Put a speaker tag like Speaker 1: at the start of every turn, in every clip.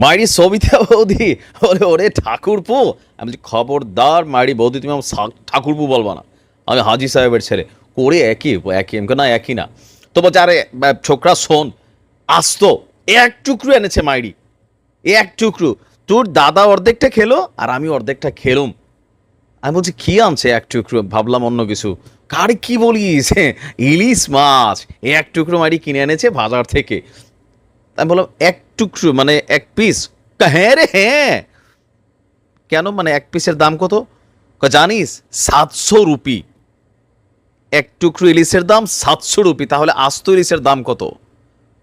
Speaker 1: মাইরি সবিতা বৌদি ওরে ওরে ঠাকুরপো। আমি বলছি, খবরদার মাইরি বৌদি তুমি আমার ঠাকুরপো বলবা না। আমি হাজি সাহেবের ছেলে। করে একই একই এমকে না একই না। তো বলছে আরে ছোকরা শোন আসতো এক টুকরো এনেছে মাইরি। এক টুকরো। তোর দাদা অর্ধেকটা খেলো আর আমি অর্ধেকটা খেলুম। আমি বলছি কি আনছে এক টুকরো? ভাবলাম অন্য কিছু। কার কি বলিস? ইলিশ মাছ এক টুকরো মাইরি কিনে এনেছে বাজার থেকে। আমি বললাম এক টুকরো মানে এক পিস হ্যাঁ রে হ্যাঁ। কেন? মানে এক পিসের দাম কত? জানিস, সাতশো রুপি। এক টুকরো ইলিশের দাম সাতশো রুপি, তাহলে আস্ত ইলিশের দাম কত?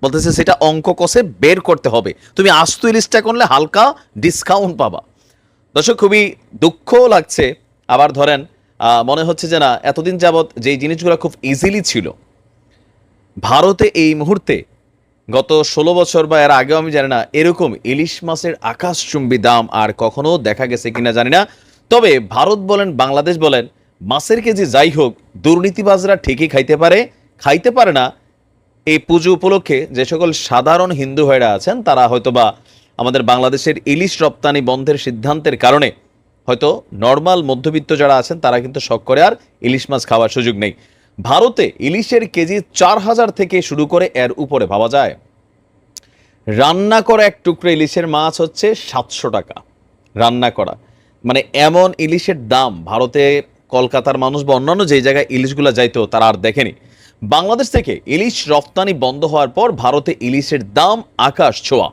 Speaker 1: বলতেছে, সেটা অঙ্ক কষে বের করতে হবে। তুমি আস্ত ইলিশটা করলে হালকা ডিসকাউন্ট পাবা। দর্শক, খুবই দুঃখও লাগছে। আবার ধরেন মনে হচ্ছে যে না, এতদিন যাবৎ যেই জিনিসগুলো খুব ইজিলি ছিল, ভারতে এই মুহূর্তে গত ষোলো বছর বা এর আগেও আমি জানি না, এরকম ইলিশ মাছের আকাশচুম্বী দাম আর কখনো দেখা গেছে কিনা জানি না। তবে ভারত বলেন, বাংলাদেশ বলেন, মাছের কেজি যাই হোক, দুর্নীতিবাজরা ঠিকই খাইতে পারে খাইতে পারে না। এই পুজো উপলক্ষে যে সকল সাধারণ হিন্দু ভাইরা আছেন, তারা হয়তোবা আমাদের বাংলাদেশের ইলিশ রপ্তানি বন্ধের সিদ্ধান্তের কারণে হয়তো নর্মাল মধ্যবিত্ত যারা আছেন, তারা কিন্তু শখ করে আর ইলিশ মাছ খাওয়ার সুযোগ নেই। ভারতে ইলিশের কেজি চার হাজার থেকে শুরু করে এর উপরে ভাবা যায়। রান্না করা এক টুকরো ইলিশের মাছ হচ্ছে সাতশো টাকা। রান্না করা। মানে এমন ইলিশের দাম ভারতে, কলকাতার মানুষ বা অন্যান্য যেই জায়গায় ইলিশগুলো যাইতো, তারা আর দেখেনি। বাংলাদেশ থেকে ইলিশ রপ্তানি বন্ধ হওয়ার পর ভারতে ইলিশের দাম আকাশ ছোঁয়া।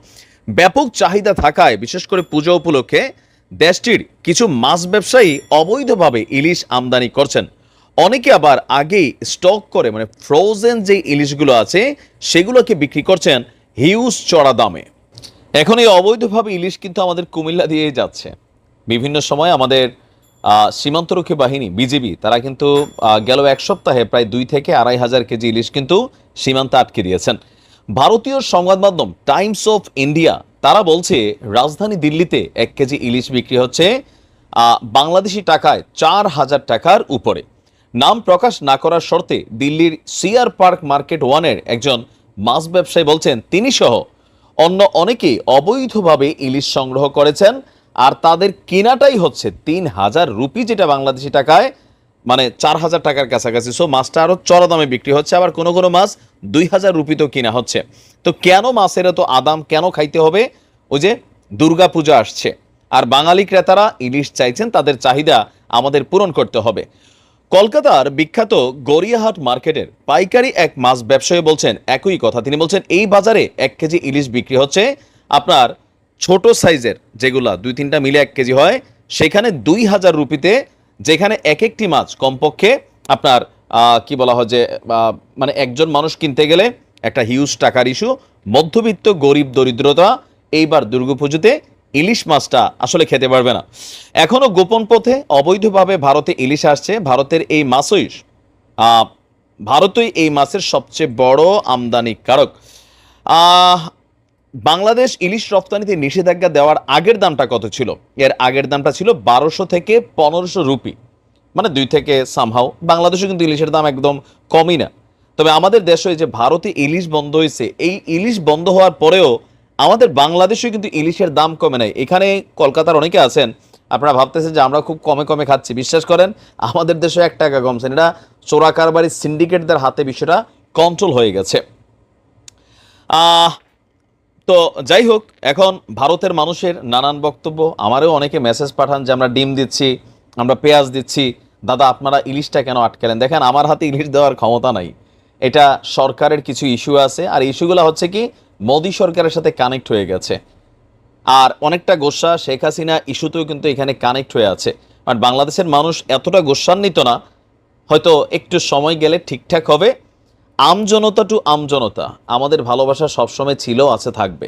Speaker 1: ব্যাপক চাহিদা থাকায়, বিশেষ করে পুজো উপলক্ষে, দেশটির কিছু মাছ ব্যবসায়ী অবৈধভাবে ইলিশ আমদানি করছেন। অনেকে আবার আগেই স্টক করে মানে ফ্রোজেন যে ইলিশগুলো আছে, সেগুলোকে বিক্রি করছেন হিউজ চড়া দামে। এখন এই অবৈধভাবে ইলিশ কিন্তু আমাদের কুমিল্লা দিয়েই যাচ্ছে। বিভিন্ন সময় আমাদের সীমান্তরক্ষী বাহিনী, বিজিবি, তারা কিন্তু গেল এক সপ্তাহে প্রায় দুই থেকে আড়াই হাজার কেজি ইলিশ কিন্তু সীমান্তে আটকে দিয়েছেন। ভারতীয় সংবাদ মাধ্যম টাইমস অফ ইন্ডিয়া তারা বলছে, রাজধানী দিল্লিতে এক কেজি ইলিশ বিক্রি হচ্ছে বাংলাদেশি টাকায় চার হাজার টাকার উপরে। নাম প্রকাশ না করার শর্তে দিল্লির সিআর পার্ক মার্কেট ওয়ানের একজন মাছ ব্যবসায়ী বলছেন, তিনি সহ অন্য অনেকেই অবৈধভাবে ইলিশ সংগ্রহ করেছেন আর তাদের কেনাটাই হচ্ছে তিন হাজার রুপি, যেটা বাংলাদেশি টাকায় মানে চার হাজার টাকার কাছাকাছি। সো মাছটা আরও চড়া দামে বিক্রি হচ্ছে, আবার কোনো কোনো মাছ দুই হাজার রুপিতেও কিনা হচ্ছে। তো কেন মাছের এত আদাম, কেন খাইতে হবে? ওই যে দুর্গা পূজা আসছে, আর বাঙালি ক্রেতারা ইলিশ চাইছেন, তাদের চাহিদা আমাদের পূরণ করতে হবে। কলকাতার বিখ্যাত গড়িয়াহাট মার্কেটের পাইকারি এক মাছ ব্যবসায়ী বলছেন, একই কথা। তিনি বলছেন, এই বাজারে এক কেজি ইলিশ বিক্রি হচ্ছে আপনার ছোট সাইজের, যেগুলা দুই তিনটা মিলে এক কেজি হয়, সেখানে দুই হাজার রুপিতে, যেখানে এক একটি মাছ কমপক্ষে আপনার কি বলা হয় যে মানে একজন মানুষ কিনতে গেলে একটা হিউজ টাকার ইস্যু মধ্যবিত্ত গরিব দরিদ্রতা এইবার দুর্গাপুজোতে ইলিশ মাছটা আসলে খেতে পারবে না। এখনও গোপন পথে অবৈধভাবে ভারতে ইলিশ আসছে। ভারতের এই মাছই ভারতই এই মাছের সবচেয়ে বড় আমদানিকারক আহ, বাংলাদেশ ইলিশ রপ্তানিতে নিষেধাজ্ঞা দেওয়ার আগের দামটা কত ছিল? এর আগের দামটা ছিল বারোশো থেকে পনেরোশো রুপি। মানে দুই থেকে সামহাও বাংলাদেশে কিন্তু ইলিশের দাম একদম কমই না। তবে আমাদের দেশে যে ভারতে ইলিশ বন্ধ হয়েছে এই ইলিশ বন্ধ হওয়ার পরেও আমাদের বাংলাদেশে কিন্তু ইলিশের দাম কমে নাই। এখানে কলকাতার অনেকে আছেন, আপনারা ভাবতেছেন যে আমরা খুব কমে কমে খাচ্ছি। বিশ্বাস করেন, আমাদের দেশে এক টাকা কমছে এটা চোরা কারবারি সিন্ডিকেটদের হাতে বিষয়টা কন্ট্রোল হয়ে গেছে। তো যাই হোক, এখন ভারতের মানুষের নানান বক্তব্য। আমারও অনেকে মেসেজ পাঠান যে আমরা ডিম দিচ্ছি, আমরা পেঁয়াজ দিচ্ছি। দাদা, আপনারা ইলিশটা কেন আটকালেন? দেখেন, আমার হাতে ইলিশ দেওয়ার ক্ষমতা নাই। এটা সরকারের কিছু ইস্যু আছে। আর ইস্যুগুলো হচ্ছে কি মোদী সরকারের সাথে কানেক্ট হয়ে গেছে। আর অনেকটা গোসা শেখ হাসিনা ইস্যুতেও কিন্তু এখানে কানেক্ট হয়ে আছে। আর বাংলাদেশের মানুষ এতটা গোসান্বিত না, হয়তো একটু সময় গেলে ঠিকঠাক হবে। আমজনতা টু আমজনতা আমাদের ভালোবাসা সবসময় ছিল, আছে, থাকবে।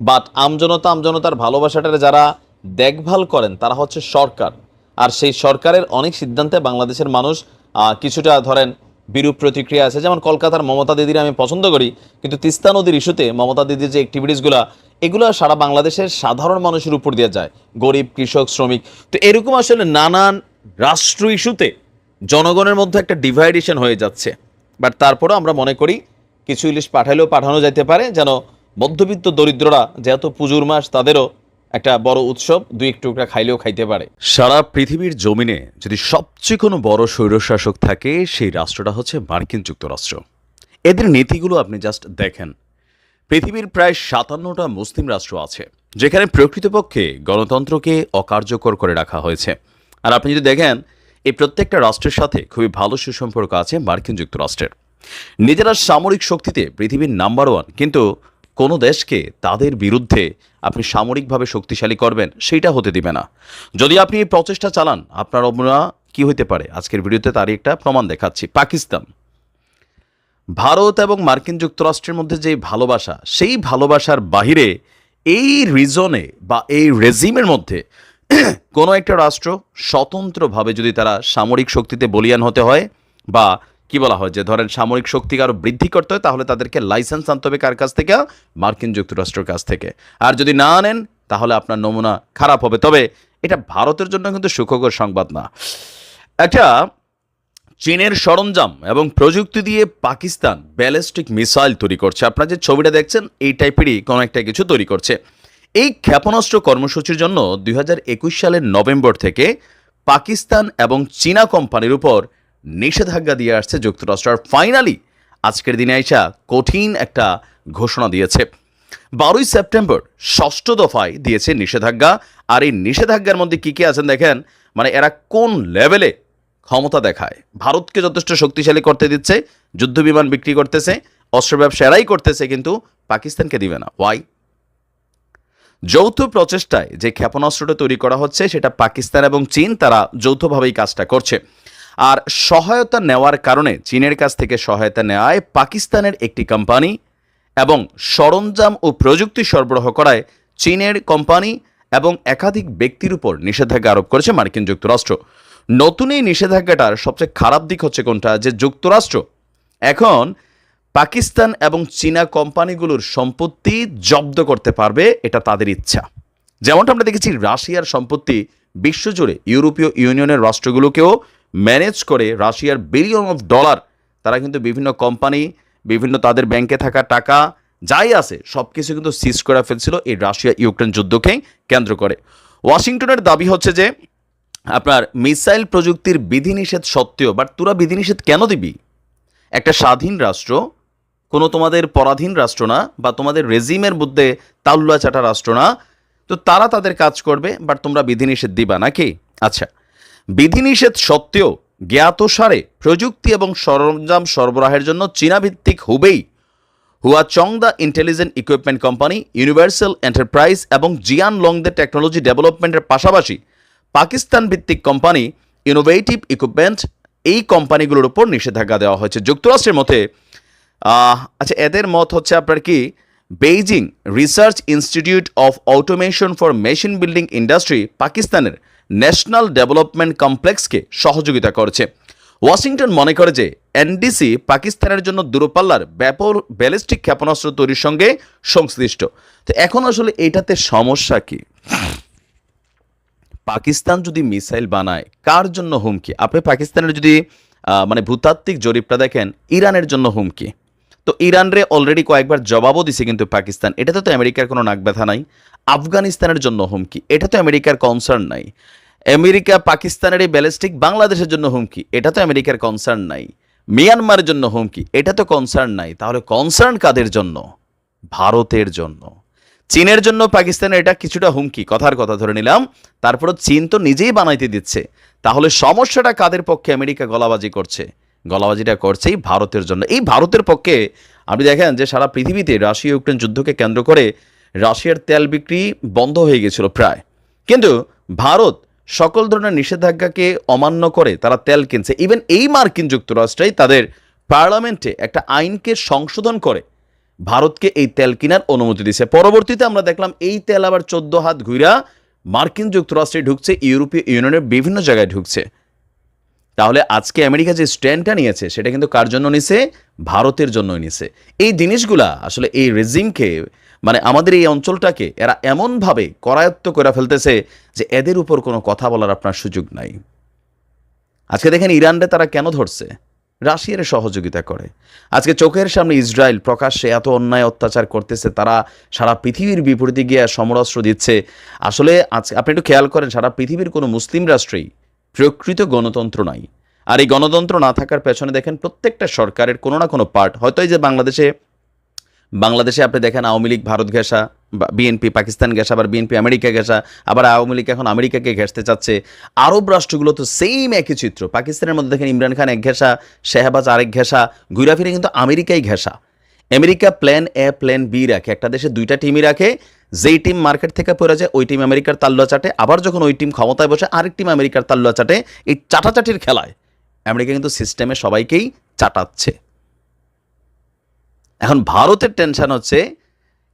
Speaker 1: বাট আমজনতা আমজনতার ভালোবাসাটার যারা দেখভাল করেন, তারা হচ্ছে সরকার। আর সেই সরকারের অনেক সিদ্ধান্তে বাংলাদেশের মানুষ কিছুটা ধরেন বিরূপ প্রতিক্রিয়া আছে। যেমন কলকাতার মমতা দিদির আমি পছন্দ করি, কিন্তু তিস্তা নদীর ইস্যুতে মমতা দিদির যে অ্যাক্টিভিটিসগুলো এগুলো সারা বাংলাদেশের সাধারণ মানুষের উপর দিয়ে যায়। গরিব, কৃষক, শ্রমিক। তো এরকম আসলে নানান রাষ্ট্র ইস্যুতে জনগণের মধ্যে একটা ডিভাইডেশন হয়ে যাচ্ছে। বাট তারপরেও আমরা মনে করি, কিছু ইলিশ পাঠালেও পাঠানো যাইতে পারে, যেন মধ্যবিত্ত দরিদ্ররা, যেহেতু পুজোর মাস, তাদেরও একটা বড় উৎসব, দুই এক টুকরা খাইলেও খাইতে পারে। সারা পৃথিবীর জমিনে যদি সবচেয়ে কোনো বড় স্বৈরশাসক থাকে, সেই রাষ্ট্রটা হচ্ছে মার্কিন যুক্তরাষ্ট্র। এদের নীতিগুলো আপনি জাস্ট দেখেন। পৃথিবীর প্রায় সাতান্নটা মুসলিম রাষ্ট্র আছে, যেখানে প্রকৃতপক্ষে গণতন্ত্রকে অকার্যকর করে রাখা হয়েছে। আর আপনি যদি দেখেন, এই প্রত্যেকটা রাষ্ট্রের সাথে খুবই ভালো সুসম্পর্ক আছে মার্কিন যুক্তরাষ্ট্রের। নিজেরা সামরিক শক্তিতে পৃথিবীর নাম্বার ওয়ান কিন্তু কোনো দেশকে তাদের বিরুদ্ধে আপনি সামরিকভাবে শক্তিশালী করবেন সেইটা হতে দিবে না। যদি আপনি এই প্রচেষ্টা চালান, আপনার অবনা কি হতে পারে? আজকের ভিডিওতে তারই একটা প্রমাণ দেখাচ্ছি। পাকিস্তান। ভারত এবং মার্কিন যুক্তরাষ্ট্রের মধ্যে যে ভালোবাসা, সেই ভালোবাসার বাহিরে এই রিজনে বা এই রেজিমের মধ্যে কোনো একটা রাষ্ট্র স্বতন্ত্রভাবে যদি তারা সামরিক শক্তিতে বলিয়ান হতে হয় বা কি বলা হয়? যে ধরেন সামরিক শক্তিকে আরও বৃদ্ধি করতে হয়, তাহলে তাদেরকে লাইসেন্স আনতে হবে কার কাছ থেকে? মার্কিন যুক্তরাষ্ট্রের কাছ থেকে। আর যদি না আনেন তাহলে আপনার নমুনা খারাপ হবে। তবে এটা ভারতের জন্য কিন্তু সুখকর সংবাদ না। একটা চীনের সরঞ্জাম এবং প্রযুক্তি দিয়ে পাকিস্তান ব্যালিস্টিক মিসাইল তৈরি করছে। আপনারা যে ছবিটা দেখছেন, এই টাইপেরই কোনো একটা কিছু তৈরি করছে। এই ক্ষেপণাস্ত্র কর্মসূচির জন্য দু হাজার একুশ সালের নভেম্বর থেকে পাকিস্তান এবং চীনা কোম্পানির উপর নিষেধাজ্ঞা দিয়ে আসছে যুক্তরাষ্ট্র। আর ফাইনালি আজকের দিনে আইসা কঠিন একটা ঘোষণা দিয়েছে। বারোই সেপ্টেম্বর ষষ্ঠ দফায় দিয়েছে নিষেধাজ্ঞা। আর এই নিষেধাজ্ঞার মধ্যে কী কী আছেন দেখেন? মানে এরা কোন লেভেলে ক্ষমতা দেখায়? ভারতকে যথেষ্ট শক্তিশালী করতে দিচ্ছে, যুদ্ধ বিমান বিক্রি করতেছে, অস্ত্র ব্যবসা এরাই করতেছে, কিন্তু পাকিস্তানকে দিবে না। ওয়াই যৌথ প্রচেষ্টায় যে ক্ষেপণাস্ত্রটা তৈরি করা হচ্ছে, সেটা পাকিস্তান এবং চীন তারা যৌথভাবেই কাজটা করছে। আর সহায়তা নেওয়ার কারণে চীনের কাছ থেকে সহায়তা নেওয়ায় পাকিস্তানের একটি কোম্পানি এবং সরঞ্জাম ও প্রযুক্তি সরবরাহ করায় চীনের কোম্পানি এবং একাধিক ব্যক্তির উপর নিষেধাজ্ঞা আরোপ করেছে মার্কিন যুক্তরাষ্ট্র। নতুন এই নিষেধাজ্ঞাটার সবচেয়ে খারাপ দিক হচ্ছে কোনটা? যে যুক্তরাষ্ট্র এখন পাকিস্তান এবং চীনা কোম্পানিগুলোর সম্পত্তি জব্দ করতে পারবে, এটা তাদের ইচ্ছা। যেমনটা আমরা দেখেছি, রাশিয়ার সম্পত্তি বিশ্বজুড়ে ইউরোপীয় ইউনিয়নের রাষ্ট্রগুলোকেও ম্যানেজ করে রাশিয়ার বিলিয়ন অফ ডলার, তারা কিন্তু বিভিন্ন কোম্পানি, বিভিন্ন তাদের ব্যাংকে থাকা টাকা, যাই আছে সব কিছু কিন্তু সিজ করে ফেলছিল এই রাশিয়া ইউক্রেন যুদ্ধকে কেন্দ্র করে। ওয়াশিংটনের দাবি হচ্ছে যে, আপনার মিসাইল প্রযুক্তির বিধিনিষেধ সত্ত্বেও বাট তোরা বিধিনিষেধ কেন দিবি? একটা স্বাধীন রাষ্ট্র, কোনো তোমাদের পরাধীন রাষ্ট্র না, বা তোমাদের রেজিমের মধ্যে তাল্লুয়া চাটা রাষ্ট্র না, তো তারা তাদের কাজ করবে বাট তোমরা বিধিনিষেধ দিবা নাকি? আচ্ছা বিধিনিষেধ সত্ত্বেও জ্ঞাতসারে প্রযুক্তি এবং সরঞ্জাম সরবরাহের জন্য চীনা ভিত্তিক Hubei Hua Chong the intelligent equipment company, universal enterprise এবং জিয়ান লংদের টেকনোলজি ডেভেলপমেন্টের পাশাপাশি পাকিস্তান ভিত্তিক কোম্পানি ইনোভেটিভ ইকুইপমেন্ট এই কোম্পানিগুলোর উপর নিষেধাজ্ঞা দেওয়া হয়েছে। যুক্তরাষ্ট্রের মতে আচ্ছা এদের মত হচ্ছে আপনার কি? Beijing research institute of automation for machine building industry পাকিস্তানের ন্যাশনাল ডেভেলপমেন্ট কমপ্লেক্সকে সহযোগিতা করছে। ওয়াশিংটন মনে করে যে এনডিসি পাকিস্তানের জন্য দূরপাল্লার ব্যাপক ব্যালিস্টিক ক্ষেপণাস্ত্র তৈরির সঙ্গে সংশ্লিষ্ট। তো এখন আসলে এইটাতে সমস্যা কি? পাকিস্তান যদি মিসাইল বানায়, কার জন্য হুমকি? আপনি পাকিস্তানের যদি মানে ভূতাত্ত্বিক জরিপটা দেখেন, ইরানের জন্য হুমকি। তো ইরানরে অলরেডি কয়েকবার জবাবও দিছে কিন্তু পাকিস্তান। এটাতে তো আমেরিকার কোনো নাক ব্যথা নাই। আফগানিস্তানের জন্য হুমকি। এটা তো আমেরিকার কনসার্ন নাই। আমেরিকা পাকিস্তানের এই ব্যালিস্টিক বাংলাদেশের জন্য হুমকি। এটা তো আমেরিকার কনসার্ন নাই। মিয়ানমারের জন্য হুমকি। এটা তো কনসার্ন নাই। তাহলে কনসার্ন কাদের জন্য? ভারতের জন্য। চীনের জন্য পাকিস্তানের এটা কিছুটা হুমকি। কথার কথা ধরে নিলাম। তারপরও চীন তো নিজেই বানাইতে দিচ্ছে। তাহলে সমস্যাটা কাদের পক্ষে আমেরিকা গলাবাজি করছে? গলাবাজিটা করছেই ভারতের জন্য। এই ভারতের পক্ষে আপনি দেখেন যে সারা পৃথিবীতে রাশিয়া ইউক্রেন যুদ্ধকে কেন্দ্র করে রাশিয়ার তেল বিক্রি বন্ধ হয়ে গেছিল প্রায়। কিন্তু ভারত সকল ধরনের নিষেধাজ্ঞাকে অমান্য করে তারা তেল কিনছে। ইভেন এই মার্কিন যুক্তরাষ্ট্রেই তাদের পার্লামেন্টে একটা আইনকে সংশোধন করে ভারতকে এই তেল কেনার অনুমতি দিছে পরবর্তীতে আমরা দেখলাম এই তেল আবার চোদ্দ হাত ঘুরা মার্কিন যুক্তরাষ্ট্রে ঢুকছে, ইউরোপীয় ইউনিয়নের বিভিন্ন জায়গায় ঢুকছে। তাহলে আজকে আমেরিকা যে স্ট্যান্ডটা নিয়েছে, সেটা কিন্তু কার জন্য নিছে? ভারতের জন্যই নিছে। এই জিনিসগুলা আসলে এই রেজিমকে মানে আমাদের এই অঞ্চলটাকে, এরা এমনভাবে করায়ত্ত করে ফেলতেছে যে এদের উপর কোনো কথা বলার আপনার সুযোগ নাই। আজকে দেখেন ইরানরে তারা কেন ধরছে? রাশিয়ার সহযোগিতা করে। আজকে চোখের সামনে ইসরায়েল প্রকাশ্যে এত অন্যায় অত্যাচার করতেছে, তারা সারা পৃথিবীর বিপরীতে গিয়ে সমরাস্ত্র দিচ্ছে। আসলে আজ আপনি একটু খেয়াল করেন, সারা পৃথিবীর কোনো মুসলিম রাষ্ট্রেই প্রকৃত গণতন্ত্র নাই। আর এই গণতন্ত্র না থাকার পেছনে দেখেন প্রত্যেকটা সরকারের কোনো না কোনো পার্ট হয়তো এই যে বাংলাদেশে বাংলাদেশে আপনি দেখেন আওয়ামী লীগ ভারত ঘেঁষা বিএনপি পাকিস্তান ঘেঁষা, আবার বিএনপি আমেরিকা ঘেঁষা, আবার আওয়ামী লীগ এখন আমেরিকাকে ঘেঁষতে চাচ্ছে। আরব রাষ্ট্রগুলো তো সেম একই চিত্র। পাকিস্তানের মধ্যে দেখেন ইমরান খান এক ঘেঁষা, শেহবাজ আরেক ঘেঁষা ঘুরা ফিরে কিন্তু আমেরিকাই ঘেঁষা। America plan A plan B রাখে। একটা দেশে দুইটা টিমই রাখে যেই টিম মার্কেট থেকে পড়ে যায়, ওই টিম আমেরিকার তাল্লুয়া চাটে আবার যখন ওই টিম ক্ষমতায় বসে, আরেক টিম আমেরিকার তাল্লুয়া চাটে এই চাটাচাটির খেলায় আমেরিকা কিন্তু সিস্টেমে সবাইকেই চাটাচ্ছে। এখন ভারতের টেনশন হচ্ছে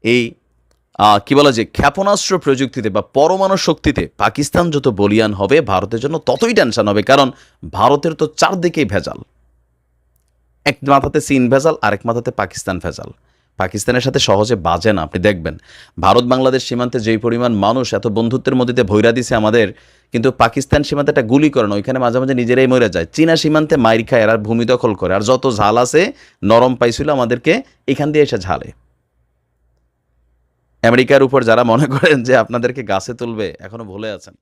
Speaker 1: এই কি বলা যে, ক্ষেপণাস্ত্র প্রযুক্তিতে বা পরমাণু শক্তিতে পাকিস্তান যত বলিয়ান হবে, ভারতের জন্য ততই টেনশন হবে। কারণ ভারতের তো চারদিকেই ভেজাল। এক মাথাতে চীন ভেজাল, আরেক মাথাতে পাকিস্তান ভেজাল। পাকিস্তানের সাথে সহজে বাজে না। আপনি দেখবেন ভারত বাংলাদেশ সীমান্তে যেই পরিমাণ মানুষ এত বন্ধুত্বের মধ্যে ভৈরা দিছে আমাদের, কিন্তু পাকিস্তান সীমান্তে একটা গুলি করে না, ওইখানে মাঝে মাঝে নিজেরাই মরে যায়। চীনা সীমান্তে মাইর খায় আর ভূমি দখল করে। আর যত ঝাল আছে, নরম পাইছিল আমাদেরকে, এখান দিয়ে এসে ঝালে। আমেরিকার উপর যারা মনে করেন যে আপনাদেরকে গাছে তুলবে, এখনও ভুলে আছেন।